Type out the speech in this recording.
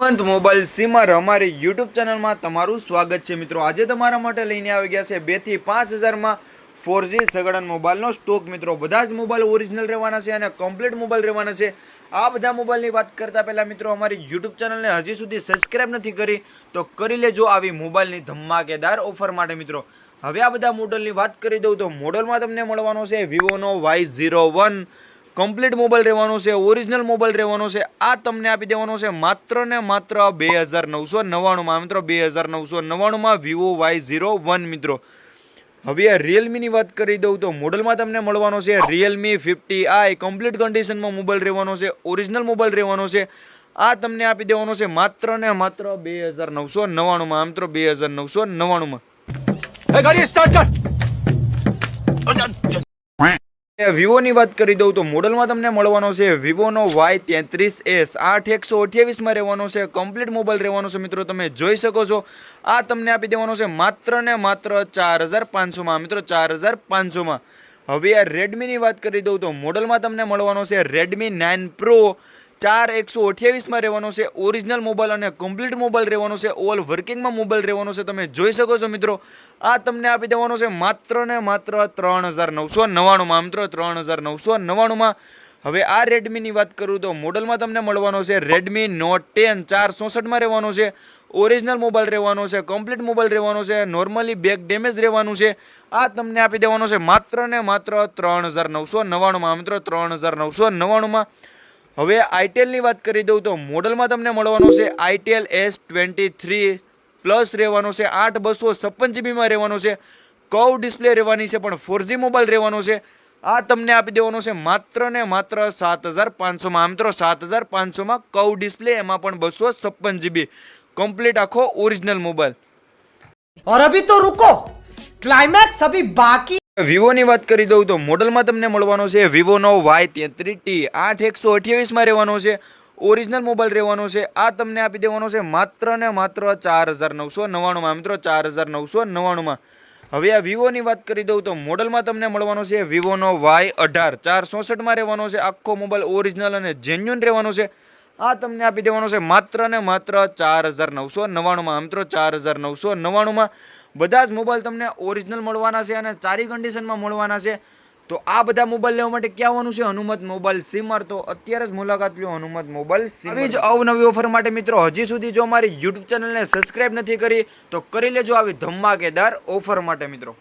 Hemant mobile Simar અમારી YouTube ચેનલમાં તમારું સ્વાગત છે. મિત્રો, આજે તમારા માટે લઈને આવી ગયા છે બેથી પાંચ હજારમાં ફોરજી સગડન મોબાઈલનો સ્ટોક મિત્રો, બધા જ મોબાઈલ ઓરિજિનલ રહેવાના છે અને કમ્પ્લીટ મોબાઈલ રહેવાના છે. આ બધા મોબાઈલની વાત કરતાં પહેલાં મિત્રો, અમારી યુટ્યુબ ચેનલને હજી સુધી સબસ્ક્રાઇબ નથી કરી, તો કરી લેજો આવી મોબાઈલની ધમાકેદાર ઓફર માટે. મિત્રો, હવે આ બધા મોડલની વાત કરી દઉં તો મોડલમાં તમને મળવાનો છે વિવોનો Y zero one complete mobile રહેવાનો છે ઓરિજિનલ મોબાઈલ રહેવાનો છે, આ તમને આપી દેવાનો છે માત્ર ને માત્ર બે હજાર નવસો નવ્વાણુંમાં. મિત્રો, બે હજાર નવસો નવ્વાણુંમાં વિવો વાય ઝીરો વન મિત્રો. હવે આ રિયલમીની વાત કરી દઉં તો મોડલમાં તમને મળવાનો છે રિયલમી ફિફ્ટી આઈ કમ્પ્લીટ કન્ડિશનમાં મોબાઈલ રહેવાનો છે ઓરિજિનલ મોબાઈલ રહેવાનો છે. આ તમને આપી દેવાનો છે માત્ર ને માત્ર બે હજાર નવસો નવ્વાણુંમાં. આમ તો બે હજાર નવસો નવ્વાણુંમાં. ગાડી વિવોની વાત કરી દઉં તો મોડલમાં તમને મળવાનો છે વિવોનો વાય તેત્રીસ એસ. આઠ એકસો અઠ્યાવીસમાં રહેવાનો છે. કમ્પ્લીટ મોબાઈલ રહેવાનો છે મિત્રો, તમે જોઈ શકો છો. આ તમને આપી દેવાનો છે માત્ર ને માત્ર ચાર હજાર પાંચસોમાં. મિત્રો, ચાર હજાર પાંચસોમાં. હવે આ રેડમીની વાત કરી દઉં તો મોડલમાં તમને મળવાનો છે રેડમી નાઇન પ્રો ચાર એકસો અઠ્યાવીસમાં રહેવાનો છે ઓરિજિનલ મોબાઈલ અને કમ્પ્લીટ મોબાઈલ રહેવાનો છે ઓલ વર્કિંગમાં મોબાઈલ રહેવાનો છે, તમે જોઈ શકો છો મિત્રો. આ તમને આપી દેવાનો છે માત્ર ને માત્ર ત્રણ હજાર નવસો નવ્વાણુંમાં મિત્રો ત્રણ હજાર નવસો નવ્વાણુંમાં. હવે આ રેડમીની વાત કરું તો મોડલમાં તમને મળવાનો છે રેડમી નોટ ટેન ચાર ચોસઠમાં રહેવાનો છે ઓરિજિનલ મોબાઈલ રહેવાનો છે કમ્પ્લીટ મોબાઈલ રહેવાનો છે નોર્મલી બેક ડેમેજ રહેવાનું છે. આ તમને આપી દેવાનો છે માત્ર ને માત્ર ત્રણ હજાર નવસો નવ્વાણુંમાં મિત્રો ત્રણ હજાર નવસો નવ્વાણુંમાં. હવે આઈટેલની વાત કરી દઉં તો મોડલમાં તમને મળવાનો છે itel S twenty three plus રહેવાનો છે આઠ બસો છપ્પન જીબીમાં રહેવાનો છે કવ ડિસ્પ્લે રહેવાની છે પણ ફોરજી મોબાઈલ રહેવાનો છે આ તમને આપી દેવાનો છે માત્ર ને માત્ર સાત હજાર પાંચસોમાં આમ તો સાત હજાર પાંચસોમાં કવ ડિસ્પ્લે એમાં પણ બસો છપ્પન જીબી કમ્પ્લીટ આખો ઓરિજિનલ મોબાઈલ और अभी तो रुको क्लाइमैक्स अभी बाकी વિવોની વાત કરી દઉં તો મોડલમાં તમને મળવાનો છે વિવોનો વાય તેત્રીસ ટી. આઠ એકસો અઠ્યાવીસમાં રહેવાનો છે. ઓરિજિનલ મોબાઈલ રહેવાનો છે. આ તમને આપી દેવાનો છે માત્ર ને માત્ર ચાર હજાર નવસો નવ્વાણુંમાં. મિત્રો, ચાર હજાર નવસો નવ્વાણુંમાં. હવે આ વિવોની વાત કરી દઉં તો મોડલમાં તમને મળવાનો છે વિવોનો વાય અઢાર. ચાર ચોસઠમાં રહેવાનો છે આખો મોબાઈલ ઓરિજિનલ અને જેન્યુન રહેવાનો છે. આ તમને આપી દેવાનો છે માત્ર ને માત્ર ચાર હજાર નવસો નવ્વાણુંમાં. મિત્રો, ચાર હજાર નવસો નવ્વાણુંમાં. બધા જ મોબાઈલ તમને ઓરિજિનલ મળવાના છે અને સારી કન્ડિશનમાં મળવાના છે. તો આ બધા મોબાઈલ લેવા માટે ક્યાં આવવાનું છે? હનુમત મોબાઈલ સીમર. તો અત્યારે જ મુલાકાત લો હનુમત મોબાઈલ આવી જ અવનવી ઓફર માટે મિત્રો, હજી સુધી જો અમારી યુટ્યુબ ચેનલને સબસ્ક્રાઇબ નથી કરી, તો કરી લેજો આવી ધમાકેદાર ઓફર માટે મિત્રો.